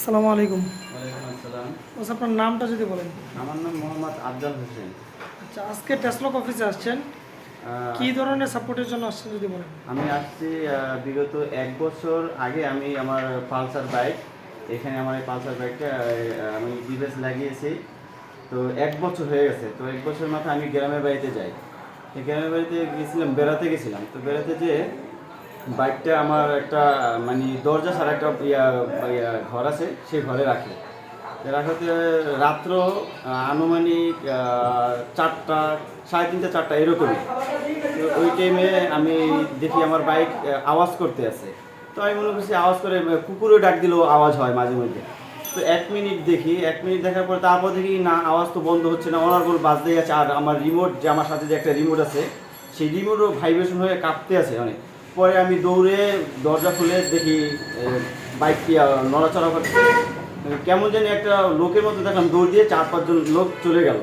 আসসালামু আলাইকুম। ওয়ালাইকুম আপনার নামটা যদি বলেন। আমার নাম মোহাম্মদ আফজাল হোসেন। আচ্ছা আজকে টেসলক অফিসে আসছেন। কি ধরনের সাপোর্টের জন্য আসছেন যদি বলেন? আমি আসছি বিগত এক বছর আগে আমি আমার পালসার বাইক এখানে আমার এই পালসার বাইকটা আমি ডিভাইস লাগিয়েছি। তো এক বছর হয়ে গেছে। তো এক বছর মাথায় আমি গ্রামের বাড়িতে যাই। গ্রামের বাড়িতে গেছিলাম বেড়াতে গেছিলাম। তো বেড়াতে যে বাইকটা আমার একটা মানে দরজা ছাড়া একটা ইয়া ঘর আছে, সেই ঘরে রাখি। রাখাতে রাত্র আনুমানিক চারটা, সাড়ে তিনটা, চারটা, এরকমই। তো ওই টাইমে আমি দেখি আমার বাইক আওয়াজ করতে আছে। তো আমি মনে করছি আওয়াজ করে কুকুরও ডাক দিলেও আওয়াজ হয় মাঝে মধ্যে। তো এক মিনিট দেখি, এক মিনিট দেখার পর তারপর দেখি, না, আওয়াজ তো বন্ধ হচ্ছে না অনার্গল বাজতেই আছে। আর আমার রিমোট যে, আমার সাথে যে একটা রিমোট আছে, সেই রিমোটও ভাইব্রেশন হয়ে কাঁপতে আছে অনেক। পরে আমি দৌড়ে দরজা খুলে দেখি বাইকটি নড়াচড়া করছে। কেমন জানি একটা লোকের মতো দেখলাম দৌড় দিয়ে চার পাঁচজন লোক চলে গেল।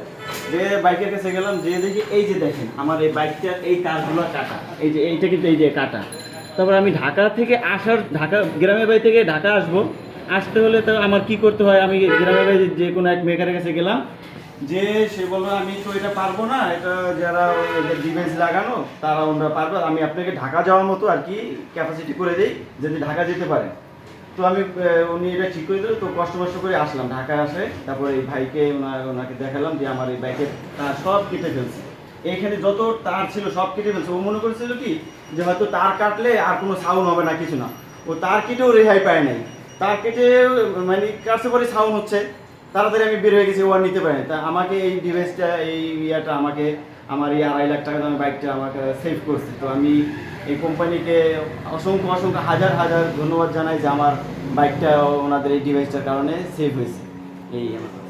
যে বাইকের কাছে গেলাম, যে দেখি এই যে দেখেন, আমার এই বাইকটা এই কাজগুলো কাটা, এই যে এইটা কিন্তু এই যে কাটা। তারপর আমি ঢাকা থেকে আসার, ঢাকা, গ্রামের বাড়ি থেকে ঢাকা আসব। আসতে হলে তো আমার কি করতে হয়? আমি গ্রামের বাড়ি যে কোনো এক মেকারের কাছে গেলাম যে সে বলল আমি তো এটা পারব না, এটা যারা ডিভাইস লাগানো, তারা ওনারা পারবে আমি আপনাকে ঢাকা যাওয়ার মতো আর কি ক্যাপাসিটি করে দিই, যদি ঢাকা যেতে পারে তো আমি উনি এটা ঠিক করে দিল, তো কষ্ট মষ্ট করে আসলাম ঢাকায় আসে, তারপরে এই ভাইকে ওনার ওনাকে দেখালাম যে আমার এই বাইকের তার সব কেটে ফেলছে। এইখানে যত তার ছিল সব কেটে ফেলছে। ও মনে করেছিল কি, যে হয়তো তার কাটলে আর কোনো সাউন্ড হবে না, কিছু না। ও তার কেটেও রেহাই পায় নাই। তার কেটে মানে কাছে পরে সাউন্ড হচ্ছে। তাড়াতাড়ি আমি বের হয়ে গেছি, ও আর নিতে পারিনি তা আমাকে এই ডিভাইসটা এই ইয়াটা আমাকে, আমার এই আড়াই লাখ টাকা দামের বাইকটা আমাকে সেভ করছে। তো আমি এই কোম্পানিকে অসংখ্য অসংখ্য হাজার হাজার ধন্যবাদ জানাই যে আমার বাইকটা ওনাদের এই ডিভাইসটার কারণে সেভ হয়েছে। এই আমার